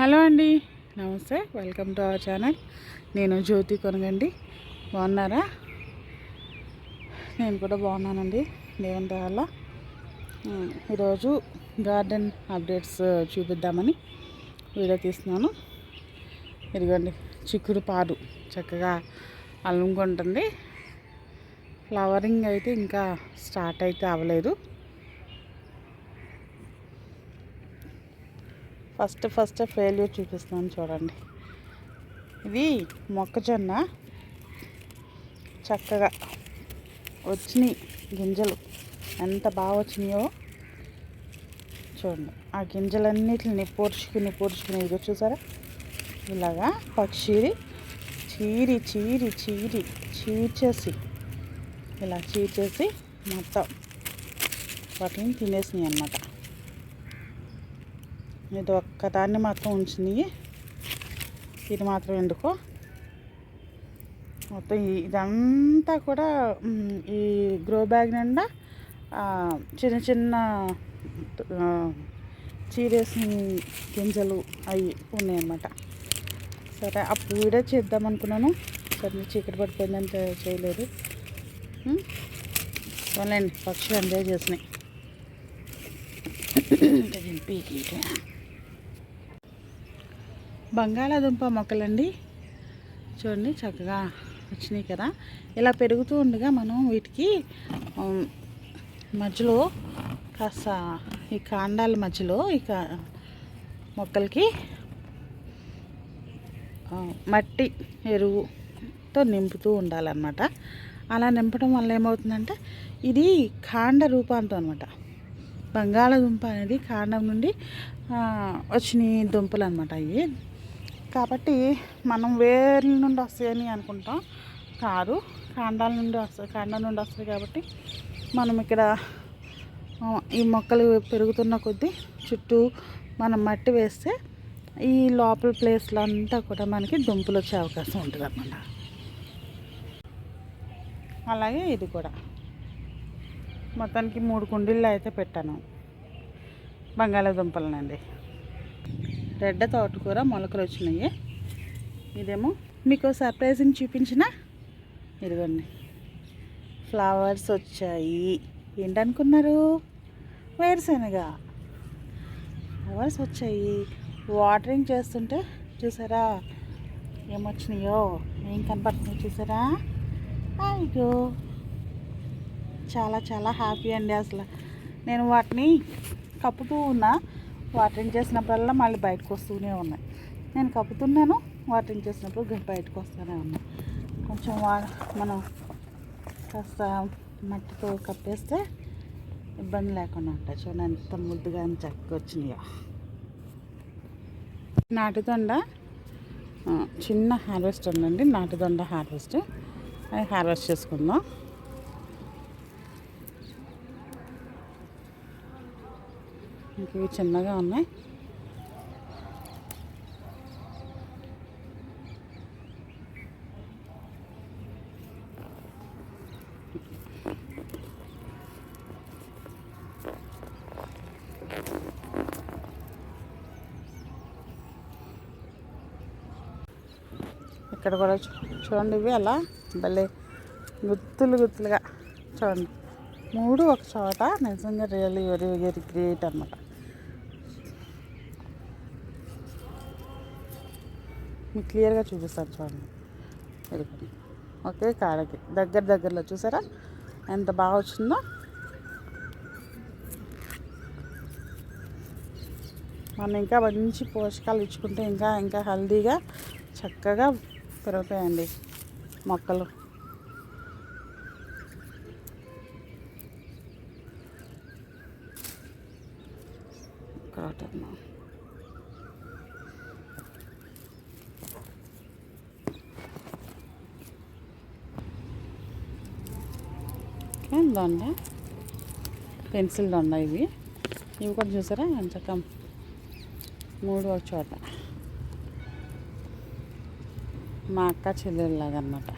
Hello అండి. నమస్తే. Welcome to our channel. నేను జ్యోతి కొనగండి. బాగున్నారా? నేను కూడా బాగున్నానండి. దేవుని వల్ల ఈరోజు గార్డెన్ అప్డేట్స్ చూపిద్దామని వీడియో తీస్తున్నాను. ఇదిగోండి చిక్కుడు పాదు. చక్కగా అల్లుకుంటుంది ఫ్లవరింగ్ అయితే ఇంకా స్టార్ట్ అయితే అవ్వలేదు. ఫస్ట్ ఫస్ట్ ఫెయిల్యూర్ చూపిస్తున్నాను చూడండి. ఇది మొక్కజొన్న. చక్కగా వచ్చినాయి గింజలు. ఎంత బాగా వచ్చినాయో చూడండి. ఆ గింజలన్నిటిని పొడుచుకుని పొడుచుకుని ఇదిగో చూసారా? ఇలాగా పక్షి చీరి చీరి చీరి చీర్చేసి ఇలా చీర్చేసి మొత్తం వాటిని తినేసినాయి అన్నమాట ఇది ఒక్కదాన్ని మాత్రం ఉంచినాయి. ఇది మాత్రం ఎందుకో? మొత్తం ఇదంతా కూడా ఈ గ్రో బ్యాగ్ నిండా చిన్న చిన్న ఆ, చీరేసిన గింజలు అవి ఉన్నాయన్నమాట. సరే అప్పుడు వీడియో చేద్దాం అనుకున్నాను. సరే చీకటి పడిపోయిందని చేయలేదు. మ్, పక్షులు ఎంజాయ్ చేసినాయి ఇంకా బంగాళాదుంప మొక్కలండి. చూడండి చక్కగా వచ్చినాయి కదా. ఇలా పెరుగుతూ ఉండగా మనం వీటికి మధ్యలో కాస్త ఈ కాండాల మధ్యలో ఇక మొక్కలకి మట్టి ఎరువుతో నింపుతూ ఉండాలన్నమాట. అలా నింపడం వల్ల ఏమవుతుందంటే ఇది కాండ రూపాంతం అనమాట బంగాళదుంప అనేది కాండం నుండి వచ్చిన దుంపలు అనమాట అవి కాబట్టి మనం వేర్ల నుండి వస్తాయని అనుకుంటాం. కాదు కాండాల నుండి వస్తాయి కాండం నుండి వస్తాయి కాబట్టి మనం ఇక్కడ ఈ మొక్కలు పెరుగుతున్న కొద్దీ చుట్టూ మనం మట్టి వేస్తే ఈ లోపల ప్లేస్లో అంతా కూడా మనకి దుంపలు వచ్చే అవకాశం ఉంటుంది అన్నమాట అలాగే ఇది కూడా. మొత్తానికి మూడు కుండీల్లో అయితే పెట్టాను. బంగాళాదుంపలనండి. రెడ్డ తోటకూర మొలకలు వచ్చినాయి ఇదేమో మీకు సర్ప్రైజింగ్ చూపించిన ఇదిగోండి. ఫ్లవర్స్ వచ్చాయి. ఏంటనుకున్నారు? వేరుశనగ. ఫ్లవర్స్ వచ్చాయి. వాటరింగ్ చేస్తుంటే చూసారా? ఏమొచ్చినాయో? ఏం కనపడుతున్నాయో చూసారా? అయ్యో చాలా చాలా హ్యాపీ అండి అసలు. నేను వాటిని కప్పుతూ ఉన్నా. వాటరింగ్ చేసినప్పుడల్లా మళ్ళీ బయటకు వస్తూనే ఉన్నాయి. నేను కప్పుతున్నాను వాటరింగ్ చేసినప్పుడు బయటకు వస్తూనే ఉన్నాయి. కొంచెం వా మనం కాస్త మట్టితో కప్పేస్తే ఇబ్బంది లేకుండా ఉంటాయి. చూడండి ఎంత ముద్దుగా చక్కగా వచ్చినాయో. నాటుదొండ చిన్న హార్వెస్ట్ ఉందండి. నాటుదొండ హార్వెస్ట్ అది హార్వెస్ట్ చేసుకుందాం. ఇంకా ఇవి చిన్నగా ఉన్నాయి. ఇక్కడ కూడా చూ- చూడండి ఇవి అలా భలే గుత్తులు గుత్తులుగా. చూడండి. మూడు ఒక చోట. నిజంగా రియల్ వెరీ వెరీ గ్రేట్ అనమాట మీకు క్లియర్గా చూపిస్తాను చూడండి. ఇదిగోండి. ఓకే కాడకి. దగ్గర దగ్గరలో చూసారా? ఎంత బాగా వచ్చిందో. మనం ఇంకా మంచి పోషకాలు ఇచ్చుకుంటే ఇంకా ఇంకా హెల్దీగా చక్కగా పెరుగుతాయండి మొక్కలు ఇక్కడ ఒకటి ఉంది. ఓకే దొండ పెన్సిల్ దొండ ఇవి ఇవి కూడా చూసారా? ఎంత మూడు ఒక చోట. మా అక్క చెల్లెళ్ళలాగా అనమాట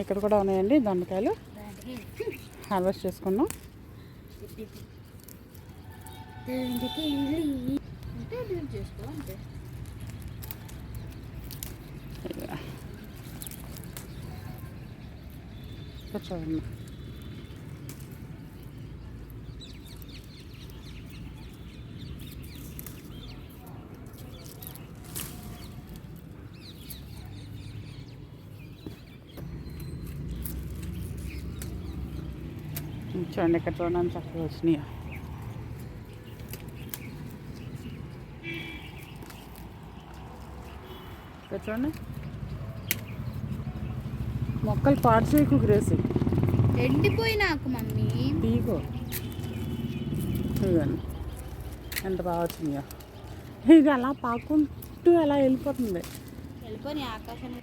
ఇక్కడ కూడా ఉన్నాయండి దొండకాయలు. హార్వెస్ట్ చేసుకున్నాం. అంటే డ్రింక్ చేసుకో అంతే. కూర్చోండి. చూడండి ఇక్కడ చూడండి చక్కగా వచ్చినాయి. ఇక్కడ చూడండి మొక్కలు పాడు చేయకు గ్రేసి. ఎండిపోయినాకు మమ్మీ. తీగో. ఇదిగోండి. ఎంత బాగా వచ్చిందో ఇది అలా పాకుంటూ అలా వెళ్ళిపోతుంది. వెళ్ళిపోయి ఆకాశం.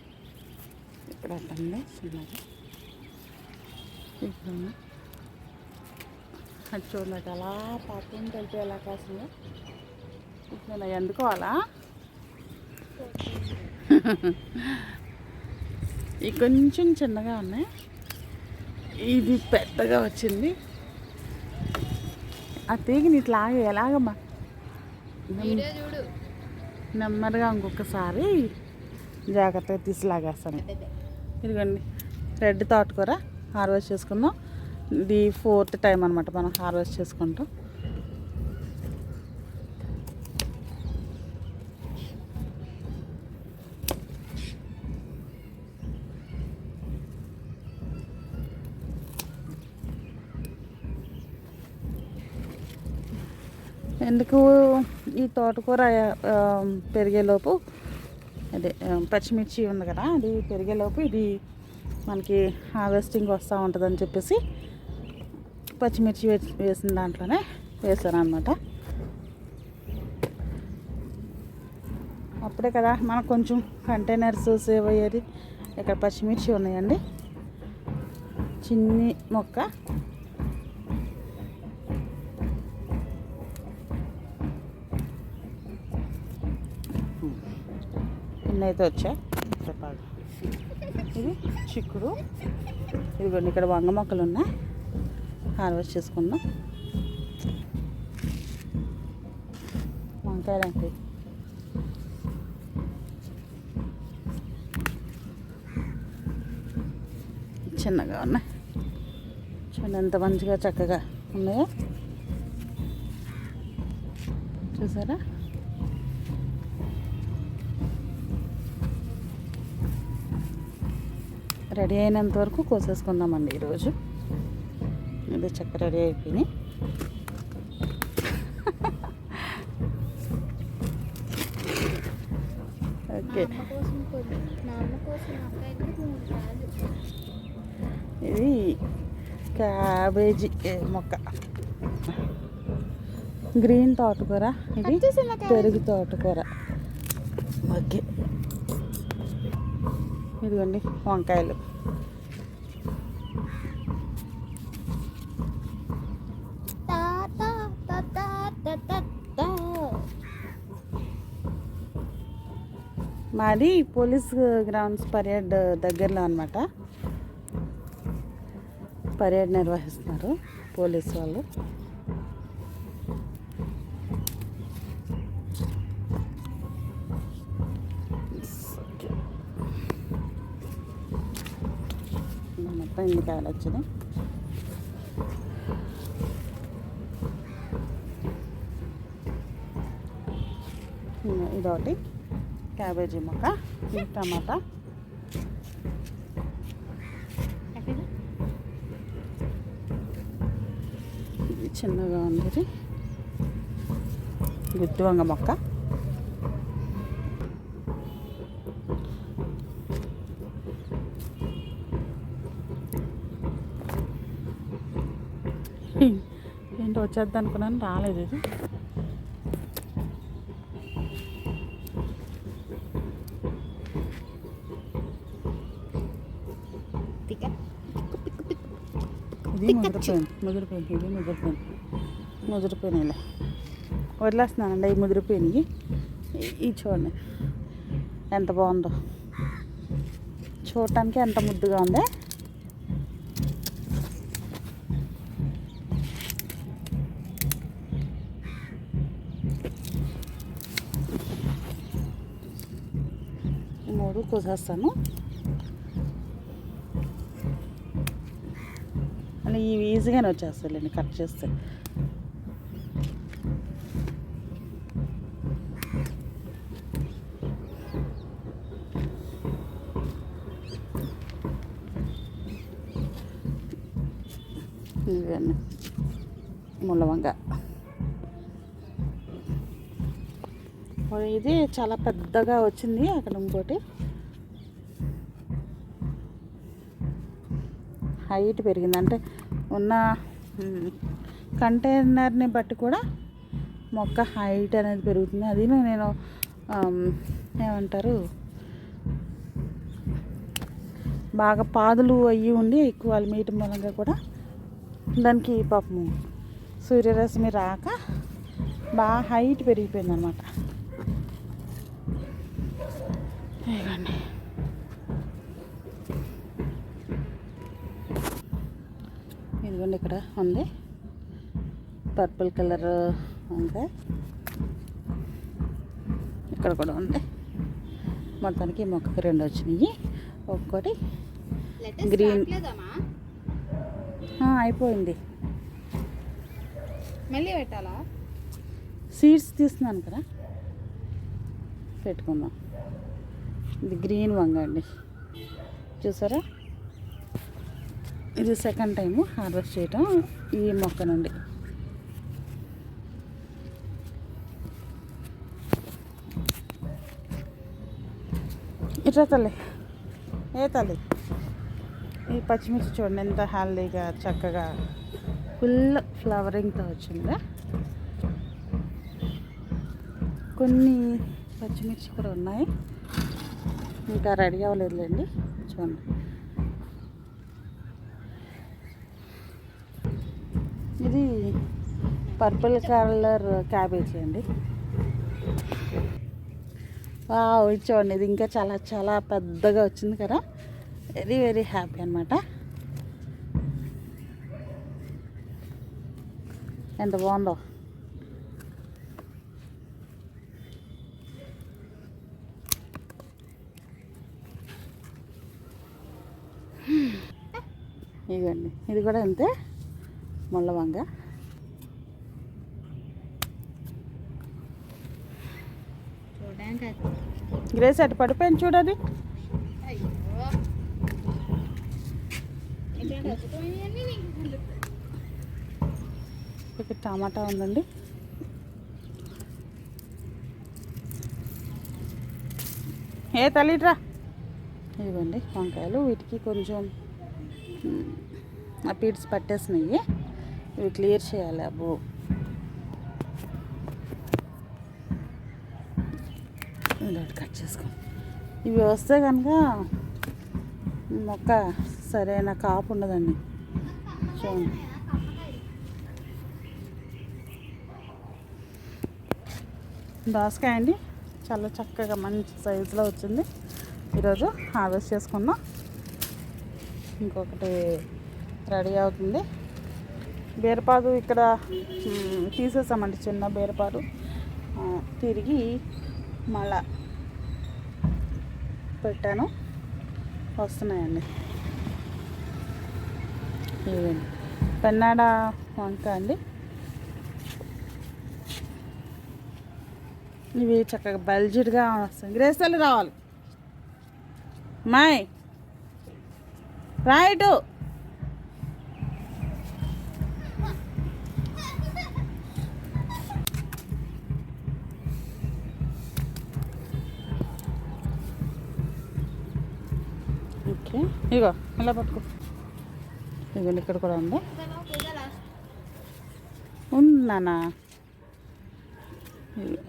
ఇక్కడ అంటుంది చిన్నది. అది చూడండి అలా పాకుంటూ వెళ్తే ఎలా కాసిందో. ఇట్లా ఎందుకోవాలా ఈ కొంచెం చిన్నగా ఉన్నాయి. ఇది పెద్దగా వచ్చింది. ఆ తీగని ఇట్లా ఎలాగమ్మా? నెమ్మదిగా ఇంకొకసారి జాగ్రత్తగా తీసి లాగేస్తాను. ఇదిగోండి రెడ్ తోటకూర హార్వెస్ట్ చేసుకుందాం. ఇది ఫోర్త్ టైం అనమాట మనం హార్వెస్ట్ చేసుకుంటాం. ఎందుకు ఈ తోటకూర పెరిగేలోపు అదే పచ్చిమిర్చి ఉంది కదా అది పెరిగేలోపు ఇది మనకి హార్వెస్టింగ్ వస్తూ ఉంటుందని చెప్పేసి పచ్చిమిర్చి వేసిన దాంట్లోనే వేసాను అనమాట అప్పుడే కదా మనకు కొంచెం కంటైనర్స్ సేవ్ అయ్యేది. ఇక్కడ పచ్చిమిర్చి ఉన్నాయండి. చిన్ని మొక్క. ఇన్ని అయితే వచ్చాయి చెప్పాలి. ఇది చిక్కుడు. ఇదిగోండి ఇక్కడ వంగ మొక్కలు ఉన్నాయి. హార్వెస్ట్ చేసుకుందాం. వంకాయలు అంటే చిన్నగా ఉన్నాయి. చూడండి ఎంత మంచిగా చక్కగా ఉన్నాయో. చూసారా? రెడీ అయినంత వరకు కోసేసుకుందామండి ఈరోజు. ఇది చక్క రెడీ అయిపోయినాయి. ఓకే. ఇది క్యాబేజీ మొక్క. గ్రీన్ తోటకూర ఇది. పెరుగు తోటకూర. ఓకే. ఇదిగోండి వంకాయలు. మాది పోలీస్ గ్రౌండ్స్ పరేడ్ దగ్గరలో అనమాట పరేడ్ నిర్వహిస్తున్నారు పోలీస్ వాళ్ళు. మొత్తం ఇన్ని కాయలు వచ్చినాయి ఇదిగో ఇదొకటి క్యాబేజీ మొక్క ఇది టమాటా ఎక్కడ? ఇది చిన్నగా ఉంది ఇది గుత్తి వంగ మొక్క ఏంటో వచ్చేద్ది అనుకున్నాను రాలేదు ఇది. ఇది ముదిరిపోయింది ముదిరిపోయింది ఇది ముదిరిపోయింది. వదిలేస్తున్నానండి అవి ముదిరిపోయినాయి. ఈ- ఈ చూడండి ఎంత బాగుందో. చూడటానికి ఎంత ముద్దుగా ఉంది మూడు కోసేస్తాను. అని ఇవి ఈజీగానే వచ్చేస్తాయండి కట్ చేస్తే. ఇవన్నీ ముళ్ళవంగ ఇది చాలా పెద్దగా వచ్చింది అక్కడ ఇంకోటి. హైట్ పెరిగింది. అంటే ఉన్న కంటైనర్ని బట్టి కూడా మొక్క హైట్ అనేది పెరుగుతుంది. అది నేను ఏమంటారు బాగా పాదులు అయ్యి ఉండి ఎక్కువ అలిమేయటం మూలంగా కూడా దానికి పాపము సూర్యరశ్మి రాక బాగా హైట్ పెరిగిపోయింది అనమాట ఇదిగోండి ఇక్కడ ఉంది. పర్పుల్ కలర్ వంకాయ ఇక్కడ కూడా ఉంది. మొత్తానికి మొక్కకి రెండు వచ్చినాయి. ఒక్కొక్కటి. రావట్లేదమ్మా ఆ, అయిపోయింది. మళ్ళీ పెట్టాలా? సీడ్స్ తీస్తున్నాను కదా. పెట్టుకుందాం. ఇది గ్రీన్ వంగ అండి చూసారా? ఇది సెకండ్ టైం హార్వెస్ట్ చేయటం ఈ మొక్క నుండి. ఇట్లా తల్లి. ఏ తల్లి? ఈ పచ్చిమిర్చి చూడండి ఎంత హెల్దీగా చక్కగా ఫుల్ ఫ్లవరింగ్తో వచ్చిందా? కొన్ని పచ్చిమిర్చి కూడా ఉన్నాయి. ఇంకా రెడీ అవ్వలేదులేండి. చూడండి ఇది పర్పుల్ కలర్ క్యాబేజీ అండి. చూడండి ఇది ఇంకా చాలా చాలా పెద్దగా వచ్చింది కదా. వెరీ వెరీ హ్యాపీ అనమాట ఎంత బాగుందో. ఇదండి ఇది కూడా అంతే ముళ్ళవంగ చూడడానికి అది. గ్రేస్ అటు పడిపోయింది చూడది. ఇక్కడ టమాటా ఉందండి. ఏ తల్లిట్రా ఇవ్వండి వంకాయలు వీటికి కొంచెం ఆ పీడ్స్ పట్టేసినాయి ఇవి క్లియర్ చేయాలి అబ్బో ఇలా కట్ చేసుకో. ఇవి వస్తే కనుక మొక్క సరైన కాపు ఉండదండి. చూడండి. దోసకాయ అండి. చాలా చక్కగా మంచి సైజులో వచ్చింది. ఈరోజు హార్వెస్ట్ చేసుకున్నాం ఇంకొకటి రెడీ అవుతుంది. బీరపాదు ఇక్కడ తీసేసామండి చిన్న బీరపాదు. తిరిగి మళ్ళా పెట్టాను. వస్తున్నాయండి. ఇవండి పెన్నాడ వంక అండి. ఇవి చక్కగా బల్జిడ్గా వస్తుంది గ్రేస్తలు రావాలి మాయ్. రైటు ఓకే ఇగో ఇలా పట్టుకో. ఇదిగోండి ఇక్కడ కూడా ఉంది. కుదలా, కుదలా. ఉంది నాన్న ఇదిగో.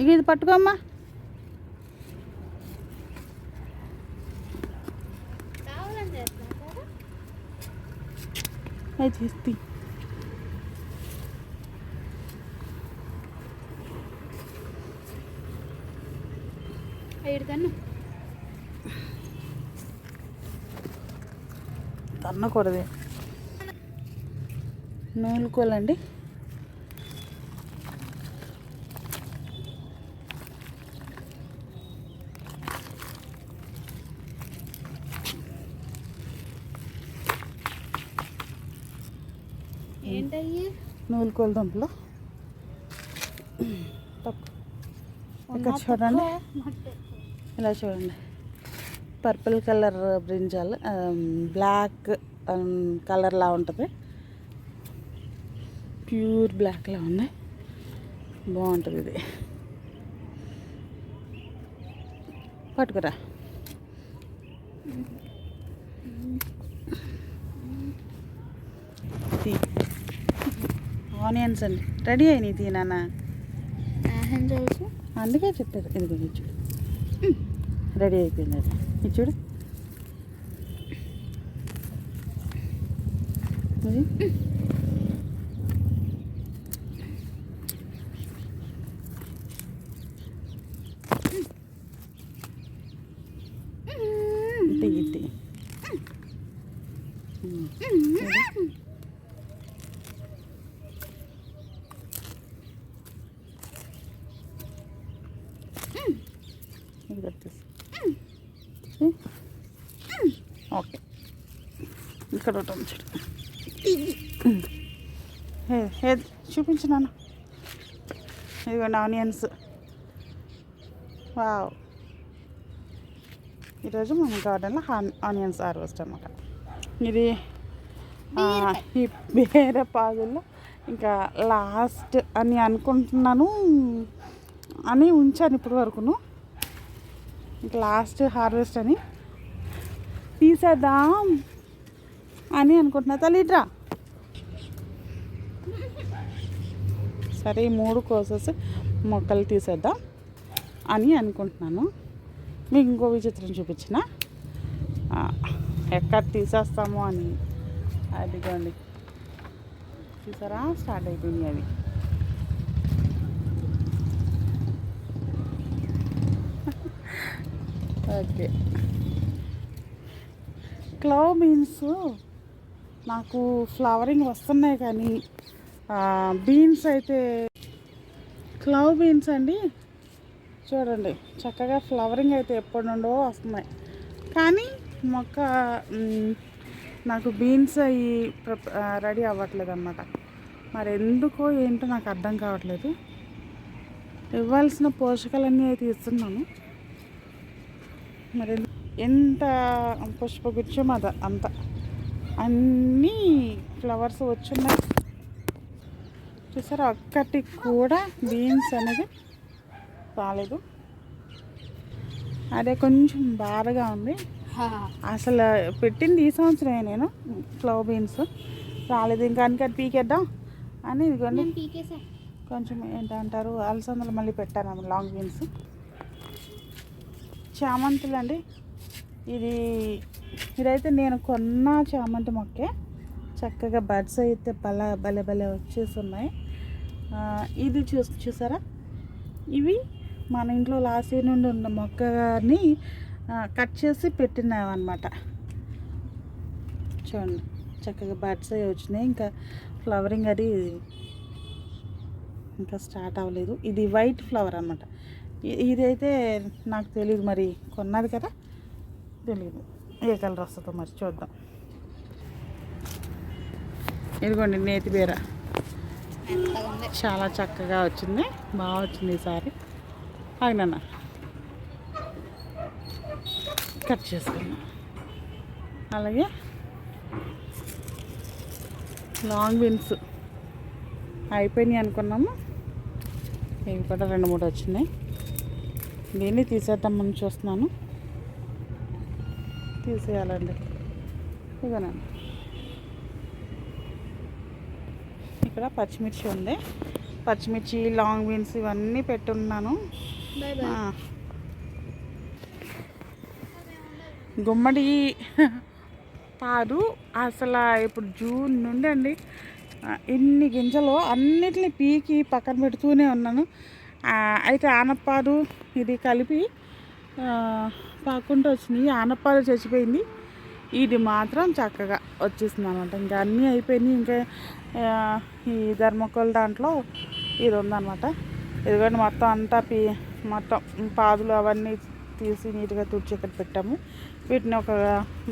ఇక ఇది పట్టుకోమ్మా అది తీస్తి ಹಿಡ್ದನ್ನು తన్నకూడదు. నూలుకోలండి ఏంటయ్యి? నూలుకోలు దుంపలు. చూడండి. ఇలా చూడండి. పర్పుల్ కలర్ బ్రింజాల్ బ్లాక్ కలర్లా ఉంటుంది. ప్యూర్ బ్లాక్లా ఉంది. బాగుంటుంది ఇది. పట్టుకురా. ఆనియన్స్ అండి. రెడీ అయినాయి తీ నాన్న? అందుకే చెప్పారు ఇది కొంచెం చూడు. రెడీ అయిపోయింది అది ఇది చూడు. అది ఇది ఇది ఇది కట్టేసి ఓకే ఇక్కడ ఒకటి ఉంచాడు చూపించినాను ఇదిగోండి ఆనియన్స్ వావ్. ఈరోజు మన గార్డెన్లో ఆనియన్స్ హార్వెస్ట్ అనమాట ఇది ఈ వేరే పాదుల్లో ఇంకా లాస్ట్ అని అనుకుంటున్నాను అని ఉంచాను ఇప్పటి వరకును. ఇంకా లాస్ట్ హార్వెస్ట్ అని తీసేద్దాం అని అనుకుంటున్నా. తల్లిట్రా సరే ఈ మూడు కోసెస్ మొక్కలు తీసేద్దాం అని అనుకుంటున్నాను. మీకు ఇంకో విచిత్రం చూపించిన. ఎక్కడ తీసేస్తాము అని. అదిగోండి. చూసారా? స్టార్ట్ అయిపోయింది అది ఓకే. క్లవ్ బీన్స్ నాకు ఫ్లవరింగ్ వస్తున్నాయి కానీ బీన్స్ అయితే క్లవ్ బీన్స్ అండి. చూడండి చక్కగా ఫ్లవరింగ్ అయితే ఎప్పటి నుండో వస్తున్నాయి. కానీ మొక్క నాకు బీన్స్ అవి రెడీ అవ్వట్లేదు అన్నమాట మరి ఎందుకో ఏంటో నాకు అర్థం కావట్లేదు. ఇవ్వాల్సిన పోషకాలన్నీ అయితే ఇస్తున్నాను. మరి ఎంత పుష్పగుచ్చం అది అంత. అన్నీ ఫ్లవర్స్ వచ్చున్నాయి. చూసారా? ఒక్కటి కూడా బీన్స్ అనేది రాలేదు. అదే కొంచెం బాధగా ఉంది. అసలు పెట్టింది ఈ సంవత్సరమే నేను ఫ్లవర్ బీన్స్. రాలేదు ఇంకా అనుకని పీకేద్దాం అని ఇదిగోండి. కొంచెం ఏంటంటారు అలసందలు మళ్ళీ పెట్టాను లాంగ్ బీన్స్. చామంతులు అండి. ఇది ఇదైతే నేను కొన్న చామంతి మొక్కే. చక్కగా బడ్స్ అయితే బల భలే భలే వచ్చేసి ఉన్నాయి. ఇది చూ చూసారా? ఇవి మన ఇంట్లో లాస్ట్ ఇయర్ నుండి ఉన్న మొక్కని కట్ చేసి పెట్టినామన్నమాట చూడండి చక్కగా బడ్స్ అవి వచ్చినాయి. ఇంకా ఫ్లవరింగ్ అది ఇంకా స్టార్ట్ అవ్వలేదు. ఇది వైట్ ఫ్లవర్ అనమాట ఇదైతే నాకు తెలియదు మరి కొన్నది కదా? తెలియదు ఏ కలర్ వస్తుందో మరి చూద్దాం. ఇదిగోండి నేతి చాలా చక్కగా వచ్చింది. బాగా వచ్చింది ఈసారి ఆగినన్న కట్ చేసుకున్నాం. అలాగే. లాంగ్ బీన్స్ అయిపోయినాయి అనుకున్నాము. ఇవి కూడా రెండు మూడు వచ్చినాయి. దీన్ని తీసేద్దామని చూస్తున్నాను. తీసేయాలండి. ఇదేనండి ఇక్కడ పచ్చిమిర్చి ఉంది. పచ్చిమిర్చి లాంగ్ బీన్స్ ఇవన్నీ పెట్టున్నాను. గుమ్మడి పాదు అసలు ఇప్పుడు జూన్ నుండి అండి. ఇన్ని గింజలు అన్నిటిని పీకి పక్కన పెడుతూనే ఉన్నాను. అయితే ఆనపాదు ఇది కలిపి పాకుంటూ వచ్చినాయి. ఆనపాదు చచ్చిపోయింది. ఇది మాత్రం చక్కగా వచ్చేసింది అనమాట ఇంకా అన్నీ అయిపోయినాయి ఇంకా ఈ ధర్మకోల్ దాంట్లో ఇది ఉందన్నమాట ఇదిగోండి మొత్తం అంతా పీ మొత్తం పాదులు అవన్నీ తీసి నీట్గా తుడిచి ఇక్కడ పెట్టాము. వీటిని ఒక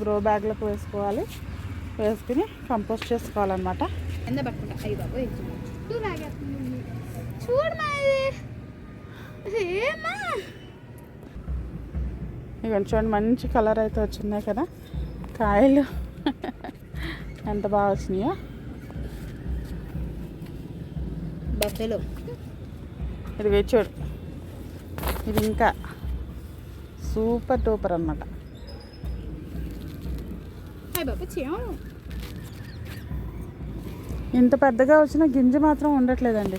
గ్రో బ్యాగ్లోకి వేసుకోవాలి. వేసుకుని కంపోస్ట్ చేసుకోవాలన్నమాట. ఇక చూడండి మంచి కలర్ అయితే వచ్చినాయి కదా. కాయలు. ఎంత బాగా వచ్చినాయో. బఫెలో. ఇది చూడు ఇది ఇంకా సూపర్ టూపర్ అన్నమాట. ఇంత పెద్దగా వచ్చిన గింజ మాత్రం ఉండట్లేదండి.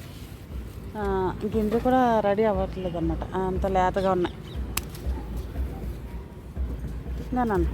గింజ కూడా రెడీ అవ్వట్లేదు అనమాట అంత లేతగా ఉన్నాయి. నాన్న.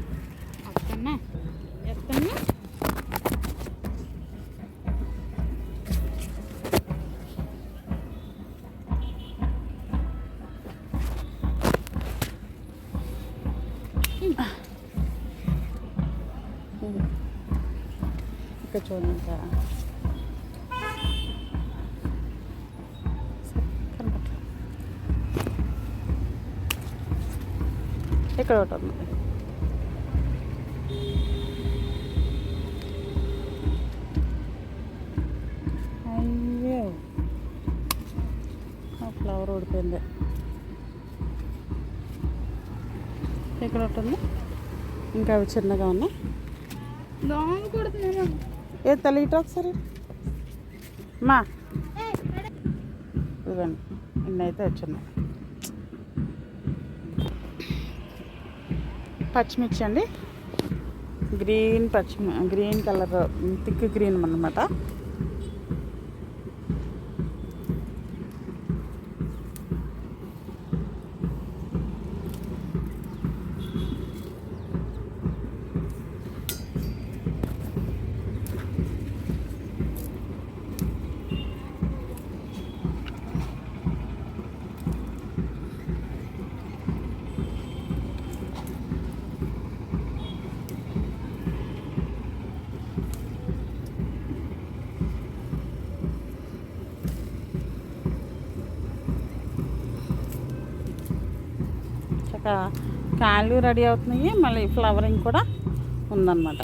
ఇక్కడ ఒకటి ఉంది అయ్యో. ఆ ఫ్లవర్ ఊడిపోయింది. ఇక్కడ ఒకటి ఉంది ఇంకా అవి చిన్నగా ఉన్నాయి. ఏ తల్లి ఇటు ఒకసారి. మా. ఇదిగోండి. ఇన్ని అయితే వచ్చినాయి పచ్చిమిర్చి అండి. గ్రీన్ పచ్చిమి గ్రీన్ కలర్ థిక్ గ్రీన్ అన్నమాట. కాళ్ళు రెడీ అవుతున్నాయి. మళ్ళీ ఫ్లవరింగ్ కూడా ఉందన్నమాట.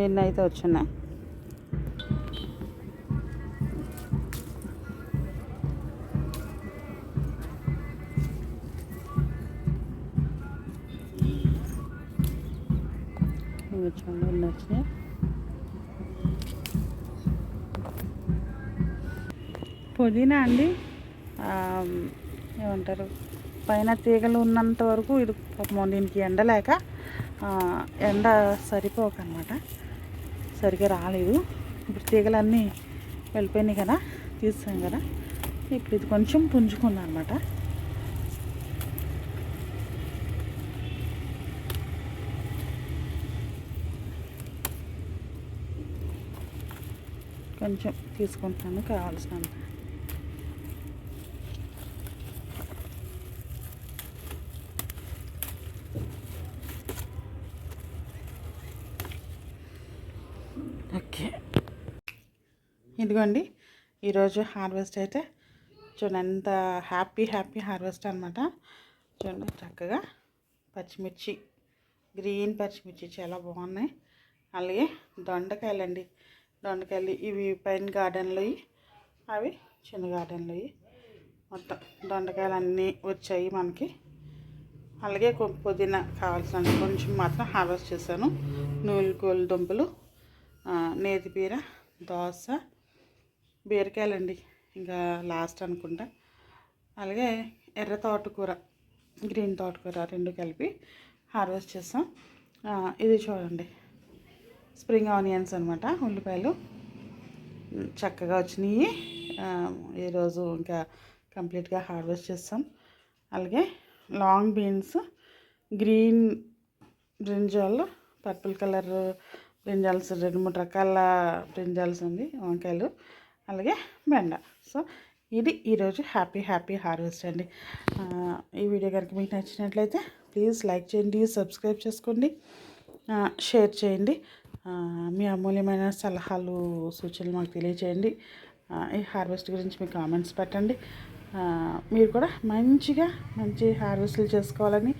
నిన్న అయితే వచ్చినాయి. ఇవి చూడండి ఎన్ని పుదీనా అండి. ఏమంటారు? పైన తీగలు ఉన్నంత వరకు ఇది దీనికి ఎండ లేక ఎండ సరిపోకనమాట. సరిగ్గా రాలేదు. ఇప్పుడు తీగలన్నీ వెళ్ళిపోయినాయి కదా తీసాం కదా. ఇప్పుడు ఇది కొంచెం పుంజుకుంది అనమాట కొంచెం తీసుకుంటున్నాను కావాల్సినంత ఓకే ఇదిగోండి ఈరోజు హార్వెస్ట్ అయితే చూడండి ఎంత హ్యాపీ హ్యాపీ హార్వెస్ట్ అనమాట చూడండి చక్కగా పచ్చిమిర్చి గ్రీన్ పచ్చిమిర్చి చాలా బాగున్నాయి. అలాగే దొండకాయలు అండి దొండకాయలు ఇవి పైన గార్డెన్లో అవి చిన్న గార్డెన్లో మొత్తం దొండకాయలు అన్నీ వచ్చాయి మనకి. అలాగే పుదీనా కావాల్సిన కొంచెం మాత్రం హార్వెస్ట్ చేశాను. నూలుకోలు దుంపలు నేతిపీర దోశ బీరకాయలండి. ఇంకా లాస్ట్ అనుకుంటా. అలాగే ఎర్ర తోటకూర గ్రీన్ తోటకూర రెండు కలిపి హార్వెస్ట్ చేస్తాం. ఇది చూడండి. స్ప్రింగ్ ఆనియన్స్ అనమాట ఉల్లిపాయలు. చక్కగా వచ్చినాయి. ఈరోజు ఇంకా కంప్లీట్గా హార్వెస్ట్ చేస్తాం. అలాగే long beans green brinjal purple colour brinjals రెండు మూడు రకాల బ్రింజాల్స్ ఉంది వంకాయలు. అలాగే బెండ. సో ఇది ఈరోజు హ్యాపీ హ్యాపీ హార్వెస్ట్ అండి. ఈ వీడియో కనుక మీకు నచ్చినట్లయితే ప్లీజ్ లైక్ చేయండి సబ్స్క్రైబ్ చేసుకోండి షేర్ చేయండి మీ అమూల్యమైన సలహాలు సూచనలు మాకు తెలియచేయండి ఈ హార్వెస్ట్ గురించి మీ కామెంట్స్ పెట్టండి. మీరు కూడా మంచిగా మంచి హార్వెస్ట్లు చేసుకోవాలని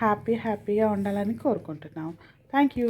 హ్యాపీ హ్యాపీగా ఉండాలని కోరుకుంటున్నాం. Thank you.